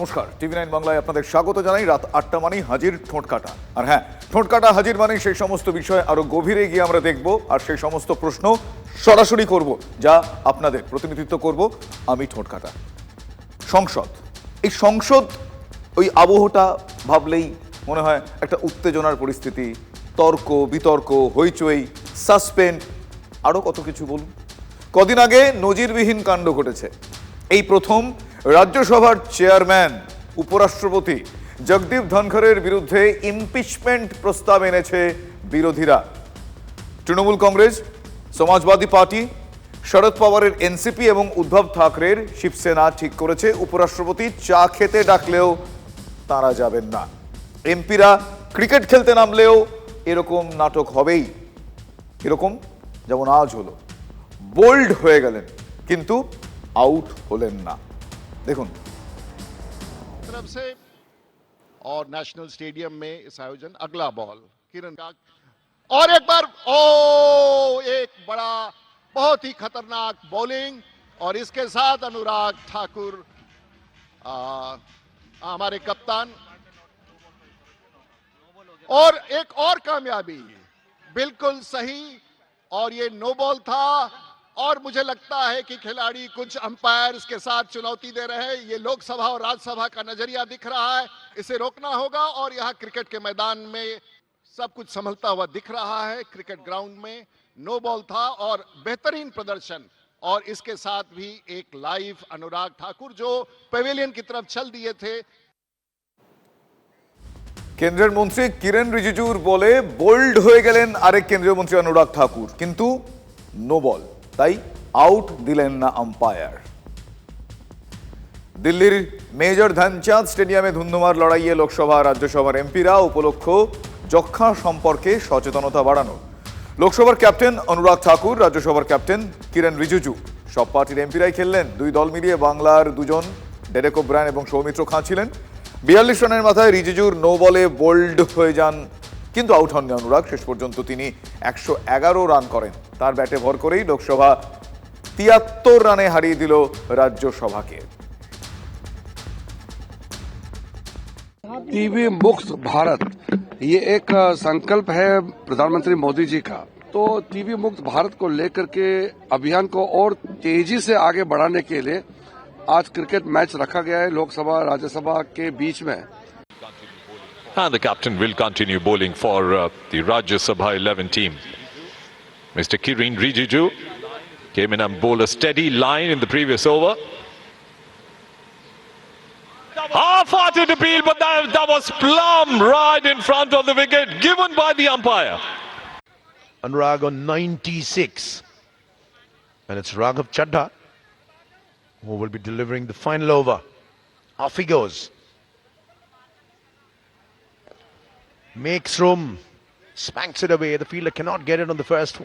নমস্কার, TV nine বাংলায় আপনাদের স্বাগত জানাই। রাত আটটা মানেই হাজির ঠোঁট কাটা। আর হ্যাঁ ঠোঁট কাটা, হাজির মানেই সেই সমস্ত বিষয় আরও গভীরে গিয়ে আমরা দেখব আর সেই সমস্ত প্রশ্ন সরাসরি করব, যা আপনাদের প্রতিনিধিত্ব করব আমি ঠোঁট কাটা। সংসদ। এই সংসদ, ওই আবহটা ভাবলেই মনে হয় একটা উত্তেজনার পরিস্থিতি, তর্ক, বিতর্ক, হইচই সাসপেন্ড আরও কত কিছু বলুন? কদিন আগে নজিরবিহীন কাণ্ড ঘটেছে। এই প্রথম রাজ্যসভার চেয়ারম্যান, উপরাষ্ট্রপতি জগদীপ ধনখড়ের বিরুদ্ধে ইমপিচমেন্ট প্রস্তাব এনেছে বিরোধীরা। তৃণমূল কংগ্রেস, সমাজবাদী পার্টি, শরদ পাওয়ারের এনসিপি এবং উদ্ধব ঠাকরের শিবসেনা ঠিক করেছে। উপরাষ্ট্রপতি চা খেতে ডাকলেও তারা যাবেন না। এমপিরা ক্রিকেট খেলতে নামলেও এরকম নাটক হবেই। এরকম যেমন আজ হলো। বোল্ড হয়ে গেলেন, কিন্তু আউট হলেন না। দেখুন तरफ से और नेशनल स्टेडियम में इस आयोजन अगला बॉल किरण का और एक बार ओ एक बड़ा बहुत ही खतरनाक बॉलिंग और इसके साथ अनुराग ठाकुर आ, हमारे कप्तान और एक और कामयाबी बिल्कुल सही और ये नो बॉल था और मुझे लगता है कि खिलाड़ी कुछ अंपायर इसके साथ चुनौती दे रहे हैं ये लोकसभा और राज्यसभा का नजरिया दिख रहा है इसे रोकना होगा और यहाँ क्रिकेट के मैदान में सब कुछ संभलता हुआ दिख रहा है क्रिकेट ग्राउंड में नो बॉल था और बेहतरीन प्रदर्शन और इसके साथ भी एक लाइव अनुराग ठाकुर जो पेविलियन की तरफ चल दिए थे কেন্দ্রের মন্ত্রী কিরেন রিজিজুর বলে বোল্ড হয়ে গেলেন আরেক কেন্দ্রীয় মন্ত্রী অনুরাগ ঠাকুর কিন্তু নো বল তাই আউট দিলেন না আম্পায়ার দিল্লির মেজর ধ্যানচাঁদ স্টেডিয়ামে ধুন্ধুমার লড়াইয়ে লোকসভা, রাজ্যসভার এমপিরা উপলক্ষ যক্ষা সম্পর্কে সচেতনতা বাড়ানো। লোকসভার ক্যাপ্টেন অনুরাগ ঠাকুর, রাজ্যসভার ক্যাপ্টেন কিরেন রিজিজু। সব পার্টির এমপিরাই খেললেন। দুই দল মিলিয়ে বাংলার দুজন ডেরেক ওব্রায়ন এবং সৌমিত্র খাঁ ছিলেন। বিয়াল্লিশ রানের মাথায় রিজিজুর নো বলে বোল্ড হয়ে যান কিন্তু আউট হননি অনুরাগ শেষ পর্যন্ত তিনি একশো এগারো রান করেন তার ব্যাটে ভর করেই লোকসভা তিয়াত্তর রানে হারিয়ে দিল রাজ্যসভাকে टीबी मुक्त भारत ये एक अ, संकल्प है प्रधानमंत्री मोदी जी का तो टीबी मुक्त भारत को लेकर के अभियान को और तेजी से आगे बढ़ाने के लिए आज क्रिकेट मैच रखा गया है लोकसभा राज्यसभा के बीच में And the captain will continue bowling for uh, the Rajya Sabha 11 team. Mr. Kirin Rijiju came in and bowled a steady line in the previous over. Half-hearted appeal, but that, that was plumb right in front of the wicket, given by the umpire. And Anurag on 96. And it's Raghav Chadha who will be delivering the final over. Off he goes. Makes room. Spanks it away. The fielder cannot get it on the first.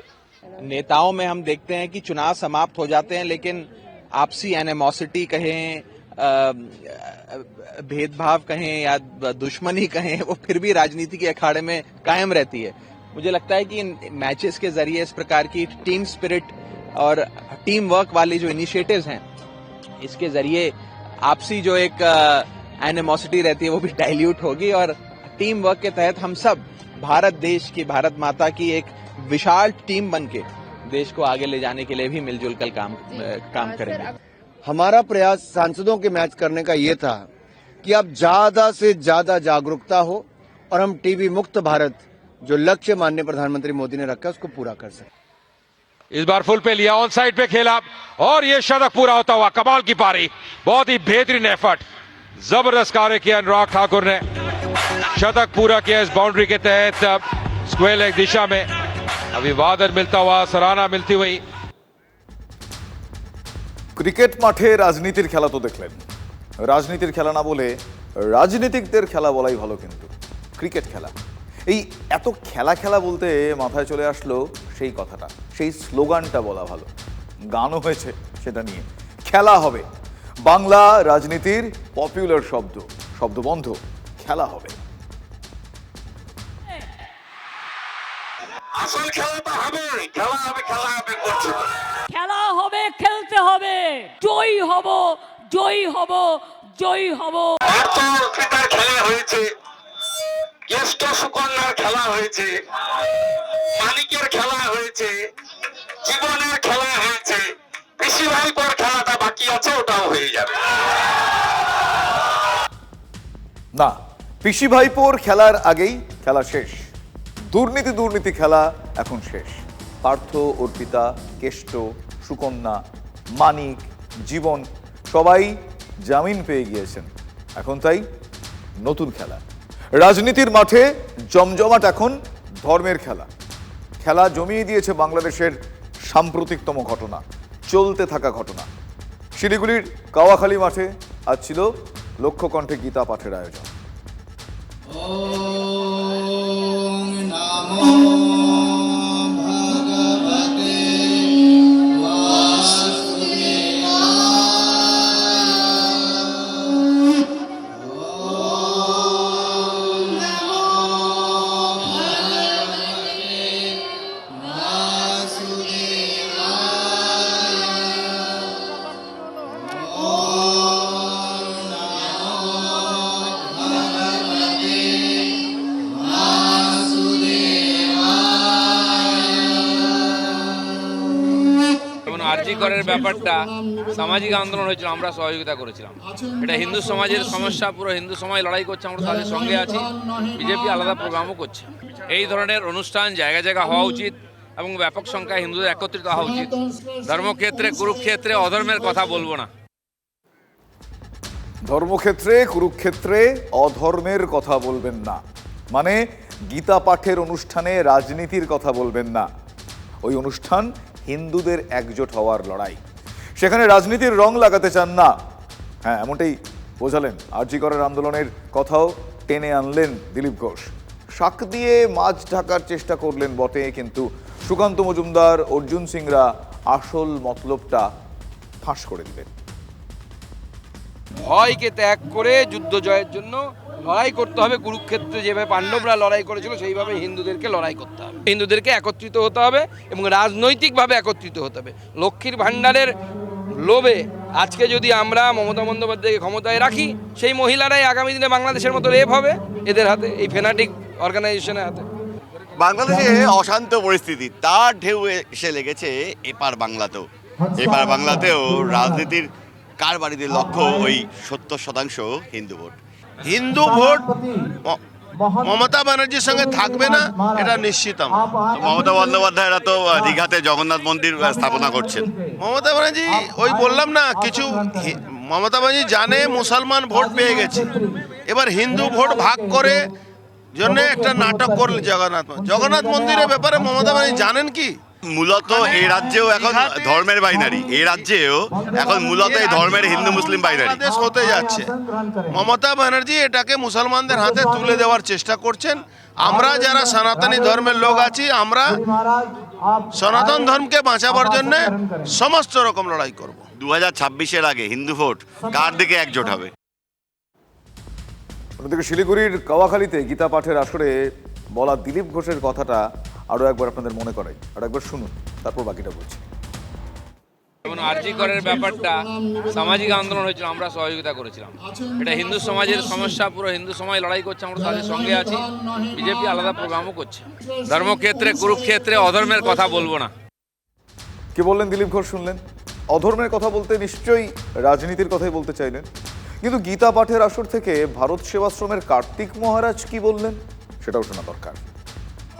नेताओं में हम देखते हैं कि चुनाव समाप्त हो जाते हैं, लेकिन आपसी एनिमोसिटी कहें भेदभाव कहें या दुश्मनी कहें, वो फिर भी राजनीति के अखाड़े में कायम रहती है मुझे लगता है कि इन मैचेस के ज़रिए इस प्रकार की टीम स्पिरिट और टीम वर्क वाली जो इनिशिएटिव्स हैं, इसके ज़रिए आपसी जो एक एनिमोसिटी रहती है, वो भी डाइल्यूट होगी और टीम वर्क के तहत हम सब भारत देश की भारत माता की एक विशाल टीम बन के देश को आगे ले जाने के लिए भी मिलजुल कर काम काम करेंगे। हमारा प्रयास सांसदों के मैच करने का ये था कि अब ज़्यादा से ज़्यादा जागरूकता हो और हम टीबी मुक्त भारत जो लक्ष्य माननीय प्रधानमंत्री मोदी ने रखा उसको पूरा कर सके। इस बार फुल पे लिया ऑन साइड पे खेला और ये शतक पूरा होता हुआ कमाल की पारी। बहुत ही बेहतरीन एफर्ट ज़बरदस्त कार्य किया अनुराग ठाकुर ने। शतक पूरा किया इस बाउंड्री के तहत स्क्वेयर लेग दिशा में अभिवादन मिलता हुआ सराहना मिलती हुई ক্রিকেট মাঠে রাজনীতির খেলা তো দেখলেন রাজনীতির খেলা না বলে রাজনীতিকদের খেলা বলাই ভালো কিন্তু ক্রিকেট খেলা এই এত খেলা খেলা বলতে মাথায় চলে আসলো সেই কথাটা সেই স্লোগানটা বলা ভালো গানও হয়েছে সেটা নিয়ে খেলা হবে বাংলা রাজনীতির পপুলার শব্দ শব্দবন্ধ খেলা হবে আসল খেলাটা হবে খেলা হবে খেলা হবে করছে খেলা হবে খেলতে হবে। জয়ী হব জয়ী হব জয়ী হব। অর্থ অর্পিতার খেলা হয়েছে। জ্যেষ্ঠ সুকন্যার খেলা হয়েছে। মানিকের খেলা হয়েছে। জীবনের খেলা হয়েছে। পিসি ভাইপোর খেলাটা বাকি আছে ওটাও হয়ে যাবে। না পিসি ভাইপোর খেলার আগেই খেলা শেষ। দুর্নীতি দুর্নীতি খেলা এখন শেষ। পার্থ, অর্পিতা, কেষ্ট, সুকন্যা, মানিক, জীবন, সবাই জামিন পেয়ে গিয়েছেন। এখন তাই নতুন খেলা। রাজনীতির মাঠে জমজমাট এখন ধর্মের খেলা। খেলা জমিয়ে দিয়েছে বাংলাদেশের সাম্প্রতিকতম ঘটনা, চলতে থাকা ঘটনা। শিলিগুড়ির কাওয়াখালী মাঠে আজ ছিল লক্ষ্যকণ্ঠে গীতা পাঠের আয়োজন। যেমন করের ব্যাপারটা, সামাজিক আন্দোলন হয়েছিল, আমরা সহযোগিতা করেছিলাম। এটা হিন্দু সমাজের সমস্যা, পুরো হিন্দু সমাজ লড়াই করছে, আমরা তাদের সঙ্গে আছি, বিজেপি আলাদা প্রোগ্রামও করছে। এই ধরনের অনুষ্ঠান জায়গা জায়গা হওয়া উচিত এবং ব্যাপক সংখ্যায় হিন্দুদের একত্রিত হওয়া উচিত। ধর্মক্ষেত্রে, কুরুক্ষেত্রে, অধর্মের কথা বলব না। ধর্মক্ষেত্রে, কুরুক্ষেত্রে অধর্মের কথা বলবেন না। মানে গীতা পাঠের অনুষ্ঠানে রাজনীতির কথা বলবেন না। ওই অনুষ্ঠান হিন্দুদের একজোট হওয়ার লড়াই। সেখানে রাজনীতির রং লাগাতে চান না। হ্যাঁ এমনটাই বোঝালেন আরজি করার আন্দোলনের কথাও টেনে আনলেন দিলীপ ঘোষ। শাক দিয়ে মাছ ঢাকার চেষ্টা করলেন বটে, কিন্তু সুকান্ত মজুমদার, অর্জুন সিংরা আসল মতলবটা ফাঁস করে দিলেন। ভয়কে ত্যাগ করে যুদ্ধ জয়ের জন্য লড়াই করতে হবে। কুরুক্ষেত্রে যেভাবে পাণ্ডবরা লড়াই করেছিল, সেইভাবে হিন্দুদেরকে লড়াই করতে হবে। হিন্দুদেরকে একত্রিত হতে হবে এবং রাজনৈতিকভাবে একত্রিত হতে হবে। লক্ষ্মীর ভাণ্ডারের লোভে আজকে যদি আমরা মমতা বন্দ্যোপাধ্যায়কে ক্ষমতায় রাখি, সেই মহিলারাই আগামী দিনে বাংলাদেশের মতো রেপ হবে এদের হাতে, এই ফেনাটিক অর্গানাইজেশনের হাতে। বাংলাদেশে অশান্ত পরিস্থিতি, তার ঢেউ এসে লেগেছে এপার বাংলাতেও। এপার বাংলাতেও রাজনীতির কার বাড়িতে লক্ষ্য ওই সত্তর শতাংশ হিন্দু ভোট? হিন্দু ভোট মমতা ব্যানার্জির সঙ্গে থাকবে না এটা নিশ্চিত। মমতা বন্দ্যোপাধ্যায়রা তো দীঘাতে জগন্নাথ মন্দির স্থাপনা করছেন। মমতা ব্যানার্জি ওই বললাম না কিছু মমতা ব্যানার্জি জানে মুসলমান ভোট পেয়ে গেছে। এবার হিন্দু ভোট ভাগ করে জন্য একটা নাটক করলে জগন্নাথ জগন্নাথ মন্দিরের ব্যাপারে মমতা ব্যানার্জি জানেন কি? মূলত এই রাজ্যেও এখন ধর্মের বাইনারি এই রাজ্যেও এখন মূলত এই ধর্মের হিন্দু মুসলিম বাইনারি বাংলাদেশ হতে যাচ্ছে। মমতা ব্যানার্জি এটাকে মুসলমানদের হাতে তুলে দেওয়ার চেষ্টা করছেন। আমরা যারা সনাতনী ধর্মের লোক আছি আমরা সনাতন ধর্মকে বাঁচাবার জন্য সমস্ত রকম লড়াই করব। দু হাজার ছাব্বিশের আগে হিন্দু ভোট কার দিকে একজোট হবে? অন্যদিকে শিলিগুড়ির কাওয়াখালীতে গীতা পাঠের আসরে বলা দিলীপ ঘোষের কথাটা আরও একবার আপনাদের মনে করাই আর একবার শুনুন তারপর বাকিটা বলছি। যেমন আরজি করের ব্যাপারটা সামাজিক আন্দোলন হয়েছিল আমরা সহযোগিতা করেছিলাম। এটা হিন্দু সমাজের সমস্যা পুরো হিন্দু সমাজ লড়াই করছে আমরা তাদের সঙ্গে আছি বিজেপি আলাদা প্রোগ্রামও করছে। ধর্মক্ষেত্রে কুরুক্ষেত্রে অধর্মের কথা বলব না। কি বললেন দিলীপ ঘোষ শুনলেন? অধর্মের কথা বলতে নিশ্চয়ই রাজনীতির কথাই বলতে চাইলেন। কিন্তু গীতা পাঠের আসর থেকে ভারত সেবাশ্রমের কার্তিক মহারাজ কি বললেন সেটাও শোনা দরকার।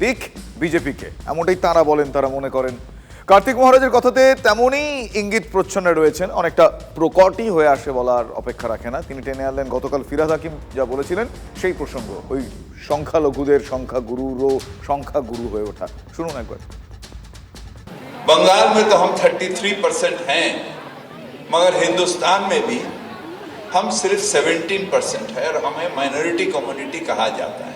দিক বিজেপিকে এমনটাই তারা বলেন তারা মনে করেন কার্তিক মহারাজের কথাতে তেমনই ইঙ্গিত প্রচ্ছন্ন রয়েছেন অনেকটা প্রকটই হয়ে আসে বলার অপেক্ষা রাখে না তিনি টেনে আনলেন গতকাল ফিরাদ হাকিম যা বলেছিলেন সেই প্রসঙ্গ ওই সংখ্যালঘুদের সংখ্যা গুরুরও সংখ্যা গুরু হয়ে ওঠা শুনুন একবার बंगाल में तो हम 33 परसेंट हैं मगर हिंदुस्तान में भी हम सिर्फ 17 परसेंट है और हमें माइनॉरिटी कम्युनिटी कहा जाता है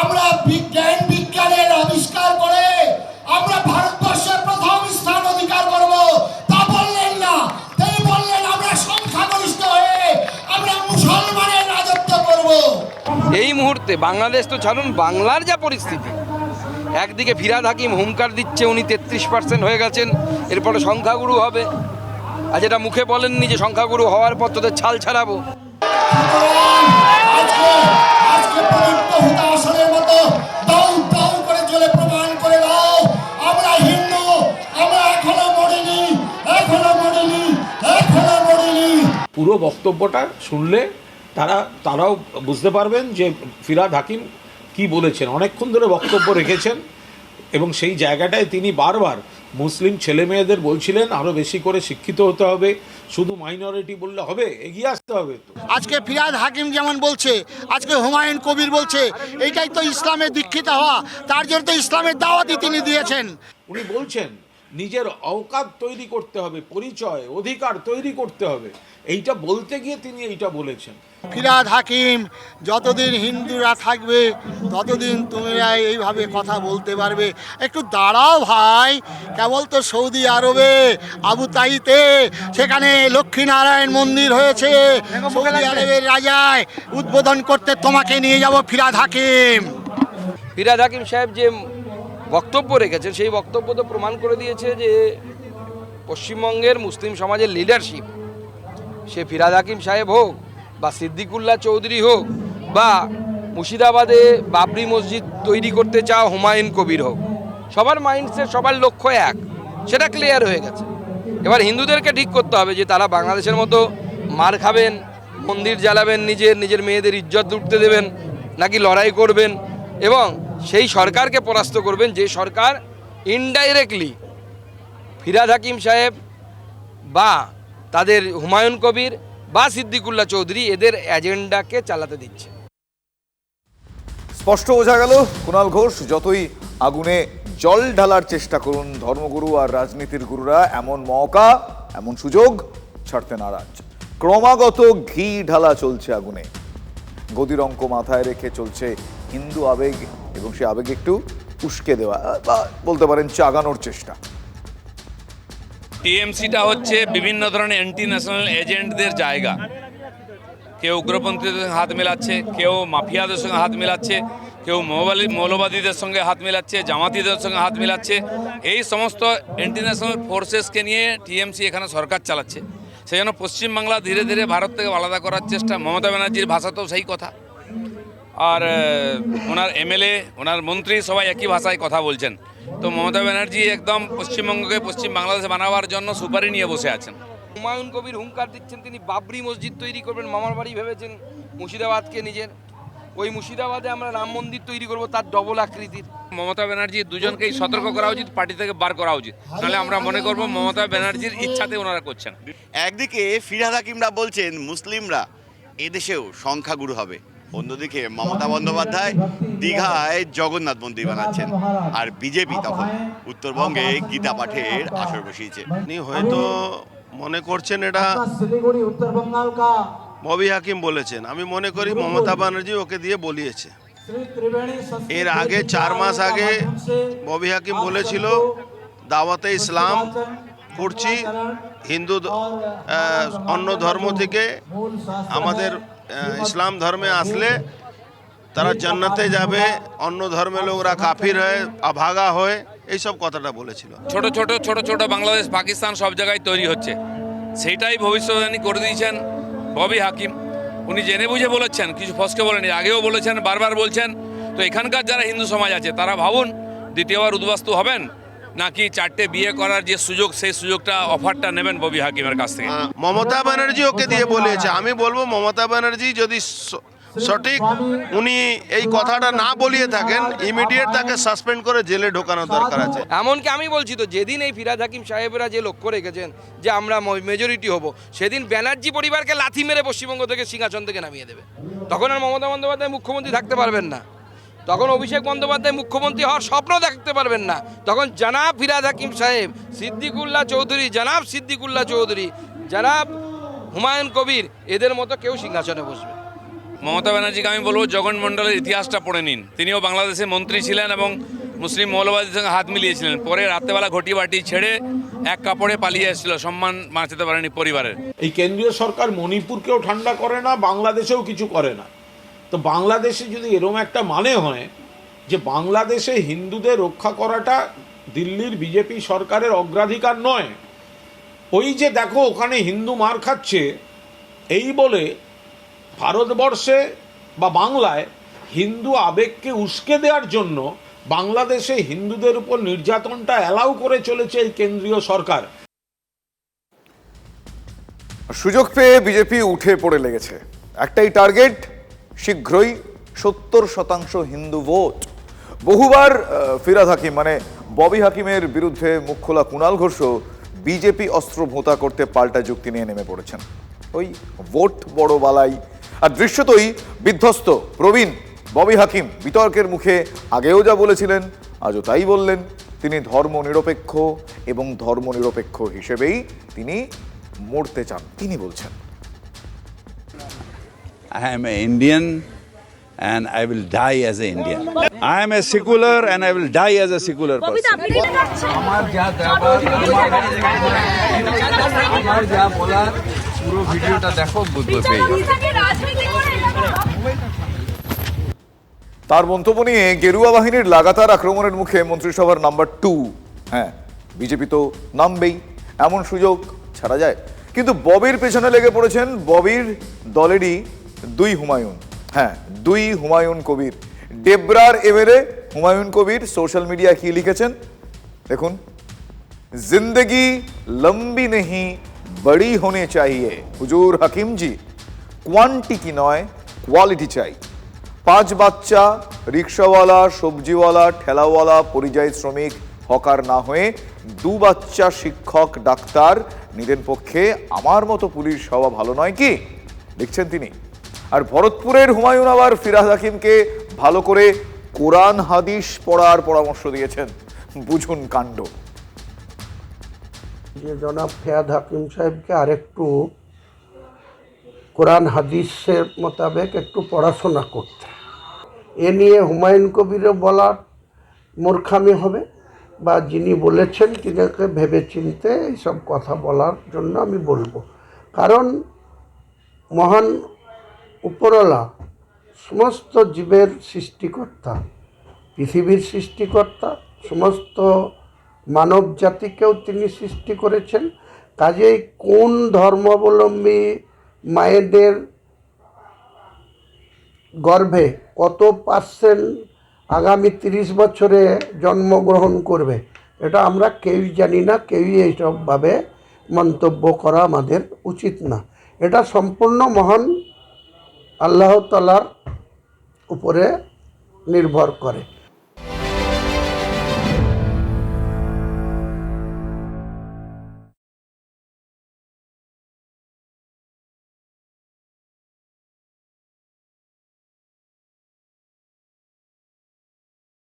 আমরা বিজ্ঞান বিজ্ঞানের আবিষ্কার করে আমরা ভারতবর্ষের প্রথম স্থান অধিকার করব। তা বললেন না। তিনি বললেন আমরা সংখ্যাগরিষ্ঠ হয়ে আমরা মুসলমানের রাজত্ব করব। এই মুহূর্তে বাংলাদেশ তো ছাড়ুন বাংলার যা পরিস্থিতি। একদিকে ফিরাদ হাকিম হুমকার দিচ্ছে উনি তেত্রিশ পার্সেন্ট হয়ে গেছেন এরপরে সংখ্যাগুরু হবে। আর যেটা মুখে বলেননি যে সংখ্যাগুরু হওয়ার পর তোদের ছাল ছাড়াবো। পুরো বক্তব্যটা শুনলে তারা তারাও বুঝতে পারবেন যে ফিরাদ হাকিম কি বলেছেন। অনেকক্ষণ ধরে বক্তব্য রেখেছেন এবং সেই জায়গাটায় তিনি বারবার মুসলিম ছেলে মেয়েদের বলছিলেন আরও বেশি করে শিক্ষিত হতে হবে শুধু মাইনরিটি বললে হবে এগিয়ে আসতে হবে তো। আজকে ফিরাদ হাকিম যেমন বলছে আজকে হুমায়ুন কবির বলছে এইটাই তো ইসলামের দীক্ষিত হওয়া তার জন্য তো ইসলামের দাওয়াতই তিনি দিয়েছেন। উনি বলছেন নিজের অওকাত তৈরি করতে হবে পরিচয় অধিকার তৈরি করতে হবে। এইটা বলতে গিয়ে তিনি এইটা বলেছেন। ফিরাদ হাকিম যতদিন হিন্দুরা থাকবে ততদিন তোমরা এইভাবে কথা বলতে পারবে। একটু দাঁড়াও ভাই কেবল তো সৌদি আরবে আবু তাইতে সেখানে লক্ষ্মীনারায়ণ মন্দির হয়েছে। সৌদি আরবের রাজায় উদ্বোধন করতে তোমাকে নিয়ে যাব ফিরাদ হাকিম। ফিরাদ হাকিম সাহেব যে বক্তব্য রেখেছেন, সেই বক্তব্য তো প্রমাণ করে দিয়েছে যে পশ্চিমবঙ্গের মুসলিম সমাজের লিডারশিপ সে ফিরাদ হাকিম সাহেব হোক বা সিদ্দিকুল্লাহ চৌধুরী হোক বা মুর্শিদাবাদে বাবরি মসজিদ তৈরি করতে চাও হুমায়ুন কবির হোক, সবার মাইন্ডসেট সবার লক্ষ্য এক, সেটা ক্লিয়ার হয়ে গেছে। এবার হিন্দুদেরকে ঠিক করতে হবে যে তারা বাংলাদেশের মতো মার খাবেন, মন্দির জ্বালাবেন নিজের নিজের মেয়েদের ইজ্জত উঠতে দেবেন, নাকি লড়াই করবেন এবং সেই সরকারকে পরাস্ত করবেন যে সরকার ইনডাইরেক্টলি ফিরাদ হাকিম সাহেব বা তাদের হুমায়ুন কবির বা সিদ্দিকুল্লাহ চৌধুরী এদের এজেন্ডাকে চালাতে দিচ্ছে। স্পষ্ট বোঝা গেল, কুণাল ঘোষ, যতই আগুনে জল ঢালার চেষ্টা করুন, ধর্মগুরু আর রাজনীতির গুরুরা, এমন মৌকা এমন সুযোগ ছাড়তে নারাজ। ক্রমাগত ঘি ঢালা চলছে আগুনে। গদির অঙ্ক মাথায় রেখে চলছে হিন্দু আবেগ এবং সে আবেগ একটু উস্কে দেওয়া বা বলতে পারেন চাগানোর চেষ্টা। টিএমসিটা হচ্ছে বিভিন্ন ধরনের অ্যান্টি ন্যাশনাল এজেন্টদের জায়গা। কেউ উগ্রপন্থীদের হাত মেলাচ্ছে, কেউ মাফিয়াদের সঙ্গে হাত মেলাচ্ছে, কেউ মৌলবাদীদের সঙ্গে হাত মেলাচ্ছে, জামাতিদের সঙ্গে হাত মেলাচ্ছে। এই সমস্ত ইন্টারন্যাশনাল ফোর্সেসকে নিয়ে টিএমসি এখানে সরকার চালাচ্ছে। সেই জন্য পশ্চিমবাংলা ধীরে ধীরে ভারত থেকে আলাদা করার চেষ্টা, মমতা ব্যানার্জির ভাষাতেও সেই কথা। আর ওনার এমএলএ ওনার মন্ত্রী সবাই একই ভাষায় কথা বলছেন। তো মমতা ব্যানার্জি একদম পশ্চিমবঙ্গকে পশ্চিম বাংলাদেশে বানাবার জন্য সুপারি নিয়ে বসে আছেন। হুমায়ুন কবির হুঙ্কার দিচ্ছেন তিনি বাবরি মসজিদ তৈরি করবেন মামার বাড়ি ভেবেছেন মুর্শিদাবাদকে নিজের। ওই মুর্শিদাবাদে আমরা রাম মন্দির তৈরি করব তার ডবল আকৃতির। মমতা ব্যানার্জি দুজনকেই সতর্ক করা উচিত পার্টি থেকে বার করা উচিত। তাহলে আমরা মনে করব মমতা ব্যানার্জির ইচ্ছাতে ওনারা করছেন। একদিকে ফিরহাদ হাকিমরা বলছেন মুসলিমরা এদেশেও সংখ্যাগুরু হবে। অন্যদিকে মমতা বন্দ্যোপাধ্যায় দীঘায় জগন্নাথ মন্দির বানাচ্ছেন, আর বিজেপি তখন উত্তরবঙ্গে গীতা পাঠের আসর বসিয়েছে। উনি হয়তো মনে করছেন এটা ববি হাকিম বলেছেন। আমি মনে করি মমতা ব্যানার্জি ওকে দিয়ে বলিয়েছে। এর আগে চার মাস আগে ববি হাকিম বলেছিল, দাওয়াতে ইসলাম করছি, হিন্দু অন্য ধর্ম থেকে আমাদের ইসলাম ধর্মে আসলে তারা জান্নাতে যাবে, অন্য ধর্মের লোকরা কাফির হয় আভাগা হয়, এইসব কথাটা বলেছিল। ছোট ছোট ছোট ছোট বাংলাদেশ, পাকিস্তান সব জায়গায় তৈরি হচ্ছে। সেইটাই ভবিষ্যৎবাণী করে দিয়েছেন ববি হাকিম। উনি জেনে বুঝে বলেছেন, কিছু ফসকে বলেনি আগেও বলেছেন, বারবার বলছেন। তো এখানকার যারা হিন্দু সমাজ আছে, তারা ভাবুন, দ্বিতীয়বার উদ্বাস্তু হবেন? নাকি চারটে বিয়ে করার যে সুযোগ সেই সুযোগটা অফারটা নেবেন ববি হাকিমের কাছ থেকে? মমতা ব্যানার্জি ওকে দিয়ে বলেছে। আমি বলব মমতা ব্যানার্জি যদি সঠিক উনি এই কথাটা না বলিয়ে থাকেন ইমিডিয়েট তাকে সাসপেন্ড করে জেলে ঢোকানোর দরকার আছে। এমনকি আমি বলছি তো যেদিন এই ফিরাদ হাকিম সাহেবরা যে লক্ষ্য রেখেছেন যে আমরা মেজরিটি হব সেদিন ব্যানার্জি পরিবারকে লাথি মেরে পশ্চিমবঙ্গ থেকে সিংহাসন থেকে নামিয়ে দেবে। তখন আর মমতা বন্দ্যোপাধ্যায় মুখ্যমন্ত্রী থাকতে পারবেন না। তখন অভিষেক বন্দ্যোপাধ্যায় মুখ্যমন্ত্রী হওয়ার স্বপ্ন দেখতে পারবেন না। তখন জানাব ফিরাদ হাকিম সাহেব সিদ্দিকুল্লাহ চৌধুরী জানাব সিদ্দিকুল্লাহ চৌধুরী জানাব হুমায়ুন কবির এদের মতো কেউ সিংহাসনে বসবে। মমতা ব্যানার্জিকে আমি বলব জগন মণ্ডলের ইতিহাসটা পড়ে নিন। তিনিও বাংলাদেশে মন্ত্রী ছিলেন এবং মুসলিম মৌলবাদীর সঙ্গে হাত মিলিয়েছিলেন। পরে রাত্রেবেলা ঘটি বাটি ছেড়ে এক কাপড়ে পালিয়ে এসেছিল। সম্মান বাঁচাতে পারেনি পরিবারের। এই কেন্দ্রীয় সরকার মণিপুরকেও ঠান্ডা করে না বাংলাদেশেও কিছু করে না। তো বাংলাদেশে যদি এরম একটা মানে হয় যে বাংলাদেশে হিন্দুদের রক্ষা করাটা দিল্লির বিজেপি সরকারের অগ্রাধিকার নয়, ওই যে দেখো ওখানে হিন্দু মার খাচ্ছে, এই বলে ভারতবর্ষে বা বাংলায় হিন্দু আবেগকে উস্কে দেওয়ার জন্য বাংলাদেশে হিন্দুদের উপর নির্যাতনটা অ্যালাউ করে চলেছে এই কেন্দ্রীয় সরকার। সুযোগ পেয়ে বিজেপি উঠে পড়ে লেগেছে। একটাই টার্গেট শীঘ্রই সত্তর শতাংশ হিন্দু ভোট। বহুবার ফিরাদ হাকিম মানে ববি হাকিমের বিরুদ্ধে মুখ খোলা কুণাল ঘোষও বিজেপি অস্ত্র ভোঁতা করতে পাল্টা যুক্তি নিয়ে নেমে পড়েছেন। ওই ভোট বড় বালাই আর দৃশ্যতই বিধ্বস্ত, প্রবীণ ববি হাকিম বিতর্কের মুখে আগেও যা বলেছিলেন, আজও তাই বললেন, তিনি ধর্মনিরপেক্ষ এবং ধর্মনিরপেক্ষ হিসেবেই তিনি মরতে চান, তিনি বলছেন। I am an Indian and I will die as an Indian. I am a secular and I will die as a secular person. আমার যা আমার যা বলার পুরো ভিডিওটা দেখো তার মন্তব্য নিয়ে গেরুয়া বাহিনীর লাগাতার আক্রমণের মুখে মন্ত্রিসভার নাম্বার টু। হ্যাঁ বিজেপি তো নামবেই এমন সুযোগ ছাড়া যায়। কিন্তু ববির পেছনে লেগে পড়েছেন ববির দলেরই দুই হুমায়ুন হ্যাঁ দুই হুমায়ুন কবির। ডেবরার এবারে হুমায়ুন কবির সোশ্যাল মিডিয়া কি লিখেছেন? দেখুন, জিন্দগি লম্বি নেহি, বড়ি হনে চাইয়ে হুজুর হাকিমজি কোয়ান্টিটি নয় কোয়ালিটি চাই। পাঁচ বাচ্চা, রিক্সাওয়ালা, সবজিওয়ালা, ঠেলাওয়ালা, পরিযায়ী শ্রমিক, হকার না হয়ে দু বাচ্চা শিক্ষক, ডাক্তার, নিজের পক্ষে আমার মতো পুলিশ হওয়া ভালো নয় কি? লিখছেন তিনি। আর ভরতপুরের হুমায়ুন আবার ফিরাজ হাকিমকে ভালো করে কোরআন হাদিস পড়ার পরামর্শ দিয়েছেন। বুঝুন কাণ্ড। যে জনাব ফেয়াদ হাকিম সাহেবকে আরেকটু কোরআন হাদিসের মোতাবেক একটু পড়াশোনা করতে। এ নিয়ে হুমায়ুন কবিরও বলার মূর্খামি হবে বা যিনি বলেছেন তিনাকে ভেবে চিনতে এইসব কথা বলার জন্য আমি বলব। কারণ মহান উপরলা সমস্ত জীবের সৃষ্টিকর্তা, পৃথিবীর সৃষ্টিকর্তা, সমস্ত মানব জাতিকেও তিনি সৃষ্টি করেছেন। কাজেই কোন ধর্মাবলম্বী মায়েদের গর্ভে কত পার্সেন্ট আগামী তিরিশ বছরে জন্মগ্রহণ করবে, এটা আমরা কেউই জানি না, কেউই এইসবভাবে মন্তব্য করা আমাদের উচিত না। এটা সম্পূর্ণ মহান আল্লাহ তালার উপরে নির্ভর করে।